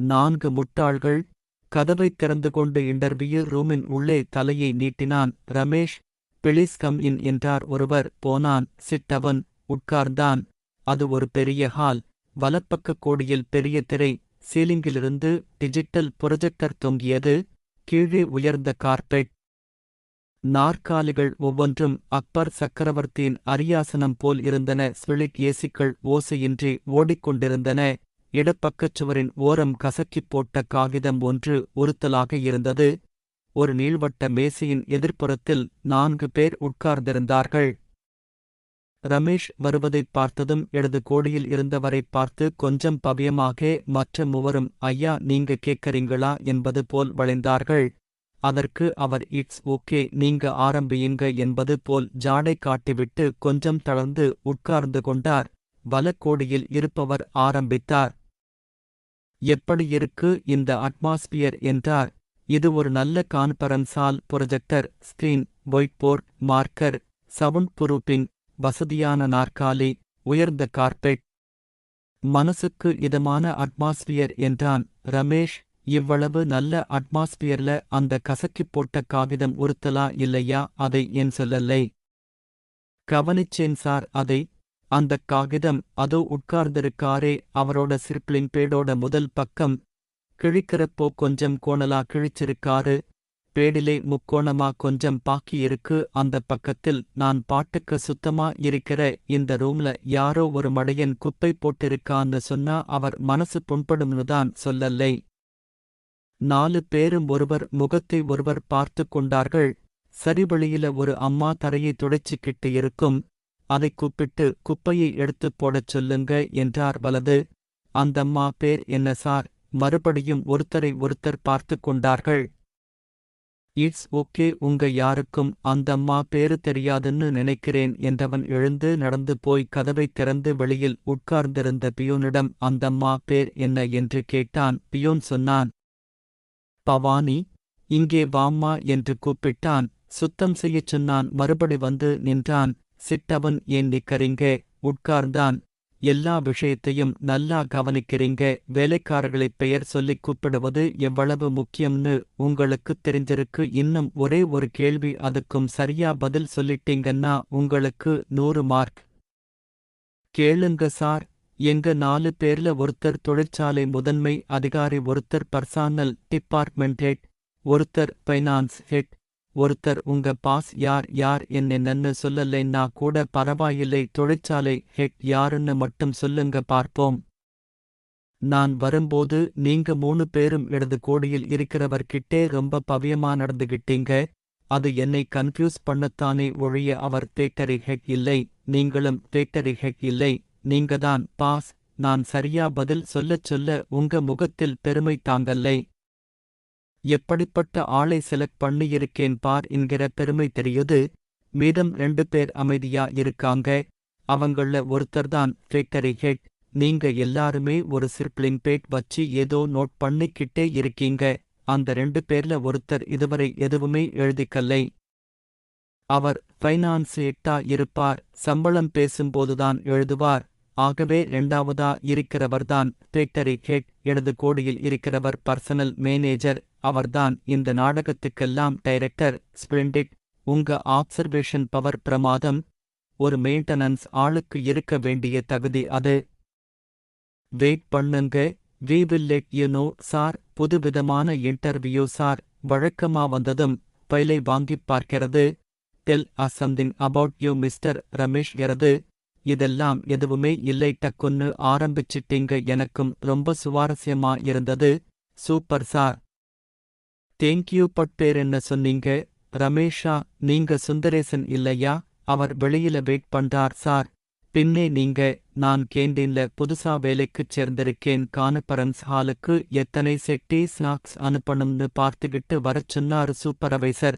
நான்கு முட்டாள்கள். கதவைத் திறந்து கொண்டு இன்டர்வியூ ரூமின் உள்ளே தலையை நீட்டினான் ரமேஷ். பிளீஸ் கம் இன் என்றார் ஒருவர். போனான். சிட்டவன். உட்கார்ந்தான். அது ஒரு பெரிய ஹால். வலப்பக்க கோடியில் பெரிய திரை. சீலிங்கிலிருந்து டிஜிட்டல் புரொஜெக்டர் தொங்கியது. கீழே உயர்ந்த கார்பெட். நாற்காலிகள் ஒவ்வொன்றும் அக்பர் சக்கரவர்த்தியின் அரியாசனம் போல் இருந்தன. ஸ்விளிக் ஏசிக்கள் ஓசையின்றி ஓடிக்கொண்டிருந்தன. இடப்பக்கச் சுவரின் ஓரம் கசக்கிப் போட்ட காகிதம் ஒன்று உறுத்தலாக இருந்தது. ஒரு நீள்வட்ட மேசையின் எதிர்ப்புறத்தில் நான்கு பேர் உட்கார்ந்திருந்தார்கள். ரமேஷ் வருவதைப் பார்த்ததும் இடது கோடியில் இருந்தவரைப் பார்த்து கொஞ்சம் பவியமாக மற்ற மூவரும் ஐயா நீங்க கேட்கறீங்களா? என்பது போல் வளைந்தார்கள். அதற்கு அவர் இட்ஸ் ஓகே நீங்க ஆரம்பியுங்க என்பது போல் ஜாடை காட்டிவிட்டு கொஞ்சம் தளர்ந்து உட்கார்ந்து கொண்டார். வலக்கோடியில் இருப்பவர் ஆரம்பித்தார். எப்படியிருக்கு இந்த அட்மாஸ்பியர்? என்றார். இது ஒரு நல்ல conference hall projector screen white board marker sound proofing வசதியான நாற்காலி உயர்ந்த கார்பெட். மனசுக்கு இதமான அட்மாஸ்பியர் என்றான். ரமேஷ் இவ்வளவு நல்ல அட்மாஸ்பியர்ல அந்த கசக்கிப் போட்ட காகிதம் உறுத்தலா இல்லையா? அதை என் சொல்லலை? கவனிச்சேன் சார் அதை அந்தக் காகிதம் அதோ உட்கார்ந்திருக்காரே அவரோட சிற்பிளின் பேடோட முதல் பக்கம். கிழிக்கிறப்போ கொஞ்சம் கோணலா கிழிச்சிருக்காரு. பேடிலே முக்கோணமா கொஞ்சம் பாக்கி இருக்கு. அந்த பக்கத்தில் நான் பாட்டுக்கு சுத்தமா இருக்கிற இந்த ரூம்ல யாரோ ஒரு மடையன் குப்பை போட்டிருக்கான்னு சொன்னா அவர் மனசு புண்படும்னு தான் சொல்லலை. நாலு பேரும் ஒருவர் முகத்தை ஒருவர் பார்த்து கொண்டார்கள். சரிவழியில ஒரு அம்மா தரையை துடைச்சிக்கிட்டு இருக்கும். அதை கூப்பிட்டு குப்பையை எடுத்துப் போடச் சொல்லுங்க என்றார் வலது. அந்தம்மா பேர் என்ன சார்? மறுபடியும் ஒருத்தரை ஒருத்தர் பார்த்து கொண்டார்கள். இட்ஸ் ஓகே உங்க யாருக்கும் அந்தம்மா பேரு தெரியாதுன்னு நினைக்கிறேன் என்றவன் எழுந்து நடந்து போய் கதவைத் திறந்து வெளியில் உட்கார்ந்திருந்த பியூனிடம் அந்தம்மா பேர் என்ன? என்று கேட்டான். பியூன் சொன்னான். பவானி இங்கே வாம்மா என்று கூப்பிட்டான். சுத்தம் செய்யச் சொன்னான். மறுபடி வந்து நின்றான். சிட்டவன் ஏன் நிக்கறீங்க உட்கார்ந்தான். எல்லா விஷயத்தையும் நல்லா கவனிக்கிறீங்க வேலைக்காரர்களைப் பெயர் சொல்லிக் கூப்பிடுவது எவ்வளவு முக்கியம்னு உங்களுக்குத் தெரிஞ்சிருக்கு. இன்னும் ஒரே ஒரு கேள்வி அதுக்கும் சரியா பதில் சொல்லிட்டீங்கன்னா உங்களுக்கு நூறு மார்க். கேளுங்க சார். எங்க நாலு பேர்ல ஒருத்தர் தொழிற்சாலை முதன்மை அதிகாரி ஒருத்தர் பர்சானல் டிபார்ட்மெண்ட் ஹெட் ஒருத்தர் ஃபைனான்ஸ் ஹெட் ஒருத்தர் உங்க பாஸ் யார் யார் என்னென்னு சொல்லலைன்னா கூட பரவாயில்லை தொழிற்சாலை ஹெட் யாருன்னு மட்டும் சொல்லுங்க பார்ப்போம். நான் வரும்போது நீங்க மூணு பேரும் இடது கோடியில் இருக்கிறவர்கிட்டே ரொம்ப பவியமா நடந்துகிட்டீங்க. அது என்னை கன்ஃபியூஸ் பண்ணத்தானே ஒழிய அவர் தேட்டரி ஹெக் இல்லை நீங்களும் தேட்டரி ஹெக் இல்லை நீங்கதான் பாஸ் நான் சரியா பதில் சொல்லச் சொல்ல உங்க முகத்தில் பெருமை தாங்கல்லை. எப்படிப்பட்ட ஆளை செலக்ட் பண்ணியிருக்கேன் பார் என்கிற பெருமை தெரியுது. மீதம் ரெண்டு பேர் அமைதியா இருக்காங்க. அவங்கள ஒருத்தர்தான் ஃபேக்டரி ஹெட் நீங்க எல்லாருமே ஒரு சிற்பிளிங் பேட் வச்சு ஏதோ நோட் பண்ணிக்கிட்டே இருக்கீங்க. அந்த ரெண்டு பேர்ல ஒருத்தர் இதுவரை எதுவுமே எழுதிக்கல்லை அவர் ஃபைனான்ஸ் எட்டா இருப்பார். சம்பளம் பேசும்போதுதான் எழுதுவார். ஆகவே இரண்டாவதா இருக்கிறவர்தான் ஃபேக்டரி ஹெட் இடது கோடியில் இருக்கிறவர் பர்சனல் மேனேஜர். அவர்தான் இந்த நாடகத்துக்கெல்லாம் டைரக்டர். ஸ்பிளண்டிட் உங்க ஆப்சர்வேஷன் பவர் பிரமாதம். ஒரு மெயின்டனன்ஸ் ஆளுக்கு இருக்க வேண்டிய தகுதி அது. வெயிட் பண்ணுங்க. We will let you know sir புதுவிதமான இன்டர்வியூ சார் வழக்கமா வந்ததும் பைலை வாங்கிப் பார்க்கிறது. Tell a something about you mister Ramesh எனது இதெல்லாம் எதுவுமே இல்லை. டக்குன்னு ஆரம்பிச்சிட்டீங்க. எனக்கும் ரொம்ப சுவாரஸ்யமா இருந்தது. Super sir. தேங்க்யூ பட் பேர் என்ன சொன்னீங்க? ரமேஷா நீங்க சுந்தரேசன் இல்லையா? அவர் வெளியில வெயிட் பண்றார் சார். பின்னே நீங்க நான் கேண்டீன்ல புதுசா வேலைக்குச் சேர்ந்திருக்கேன். கான்ஃபரன்ஸ் ஹாலுக்கு எத்தனை செட்டி ஸ்நாக்ஸ் அனுப்பணும்னு பார்த்துக்கிட்டு வரச் சொன்னாரு சூப்பரவைசர்.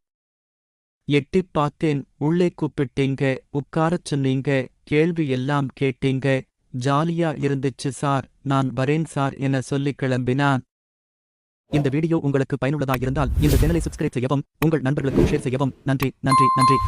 எட்டிப் பார்த்தேன் உள்ளே கூப்பிட்டீங்க உட்காரச் சொன்னீங்க கேள்வி எல்லாம் கேட்டீங்க ஜாலியா இருந்துச்சு சார் நான் வரேன் சார் என சொல்லி கிளம்பினான். இந்த வீடியோ உங்களுக்கு பயனுள்ளதாக இருந்தால் இந்த சேனலை சப்ஸ்கிரைப் செய்யவும் உங்கள் நண்பர்களுக்கு ஷேர் செய்யவும் நன்றி நன்றி நன்றி.